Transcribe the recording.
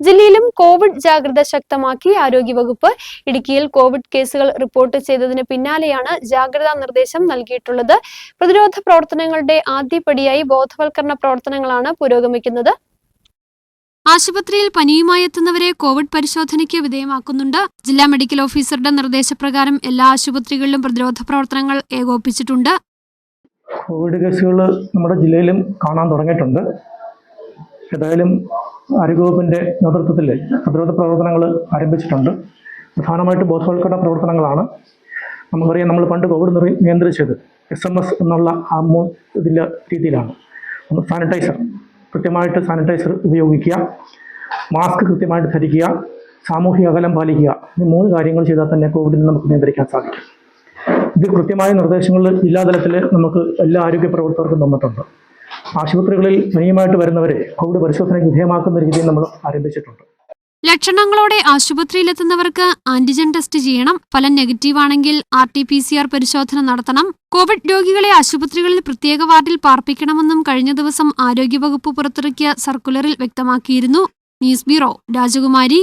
ജില്ലയിലും കോവിഡ് ജാഗ്രത ശക്തമാക്കി ആരോഗ്യവകുപ്പ് ഇടുക്കിയിൽ കോവിഡ് കേസുകൾ റിപ്പോർട്ട് ചെയ്തതിന് പിന്നാലെയാണ് ജാഗ്രതാ നിർദ്ദേശം നൽകിയിട്ടുള്ളത്. പ്രതിരോധ പ്രവർത്തനങ്ങളുടെ ആദ്യപടിയായി ബോധവൽക്കരണ പ്രവർത്തനങ്ങളാണ് പുരോഗമിക്കുന്നത്. ആശുപത്രിയിൽ പനിയുമായി എത്തുന്നവരെ കോവിഡ് പരിശോധനയ്ക്ക് വിധേയമാക്കുന്നുണ്ട്. ജില്ലാ മെഡിക്കൽ ഓഫീസറുടെ നിർദ്ദേശപ്രകാരം എല്ലാ ആശുപത്രികളിലും പ്രതിരോധ പ്രവർത്തനങ്ങൾ ഏകോപിപ്പിച്ചിട്ടുണ്ട്. കോവിഡ് കേസുകൾ നമ്മുടെ ജില്ലയിലും കാണാൻ തുടങ്ങിയിട്ടുണ്ട്. ഏതായാലും ആരോഗ്യവകുപ്പിന്റെ നേതൃത്വത്തിൽ പ്രതിരോധ പ്രവർത്തനങ്ങൾ ആരംഭിച്ചിട്ടുണ്ട്. പ്രധാനമായിട്ട് ബോധവൽക്കരണ പ്രവർത്തനങ്ങളാണ്. നമുക്കറിയാം നമ്മൾ പണ്ട് കോവിഡ് നിയന്ത്രിച്ചത് എസ് എം എസ് എന്നുള്ള ആ ഇതിന്റെ രീതിയിലാണ്. സാനിറ്റൈസർ. കൃത്യമായിട്ട് സാനിറ്റൈസർ ഉപയോഗിക്കുക. മാസ്ക് കൃത്യമായിട്ട് ധരിക്കുക. സാമൂഹിക അകലം പാലിക്കുക. ഈ മൂന്ന് കാര്യങ്ങൾ ചെയ്താൽ തന്നെ കോവിഡിനെ നമുക്ക് നിയന്ത്രിക്കാൻ സാധിക്കും. ഇത് കൃത്യമായ നിർദ്ദേശങ്ങൾ ജില്ലാതലത്തിൽ നമുക്ക് എല്ലാ ആരോഗ്യ പ്രവർത്തകർക്കും തന്നിട്ടുണ്ട്. ആശുപത്രികളിൽ പനിയുമായിട്ട് വരുന്നവരെ കോവിഡ് പരിശോധനയ്ക്ക് വിധേയമാക്കുന്ന രീതി നമ്മൾ ആരംഭിച്ചിട്ടുണ്ട്. ലക്ഷണങ്ങളോടെ ആശുപത്രിയിലെത്തുന്നവർക്ക് ആന്റിജൻ ടെസ്റ്റ് ചെയ്യണം. ഫലം നെഗറ്റീവ് ആണെങ്കിൽ R T P C R പരിശോധന നടത്തണം. കോവിഡ് രോഗികളെ ആശുപത്രികളിൽ പ്രത്യേക വാർഡിൽ പാർപ്പിക്കണമെന്നും കഴിഞ്ഞ ദിവസം ആരോഗ്യവകുപ്പ് പുറത്തിറക്കിയ സർക്കുലറിൽ വ്യക്തമാക്കിയിരുന്നു. ന്യൂസ് ബ്യൂറോ രാജകുമാരി.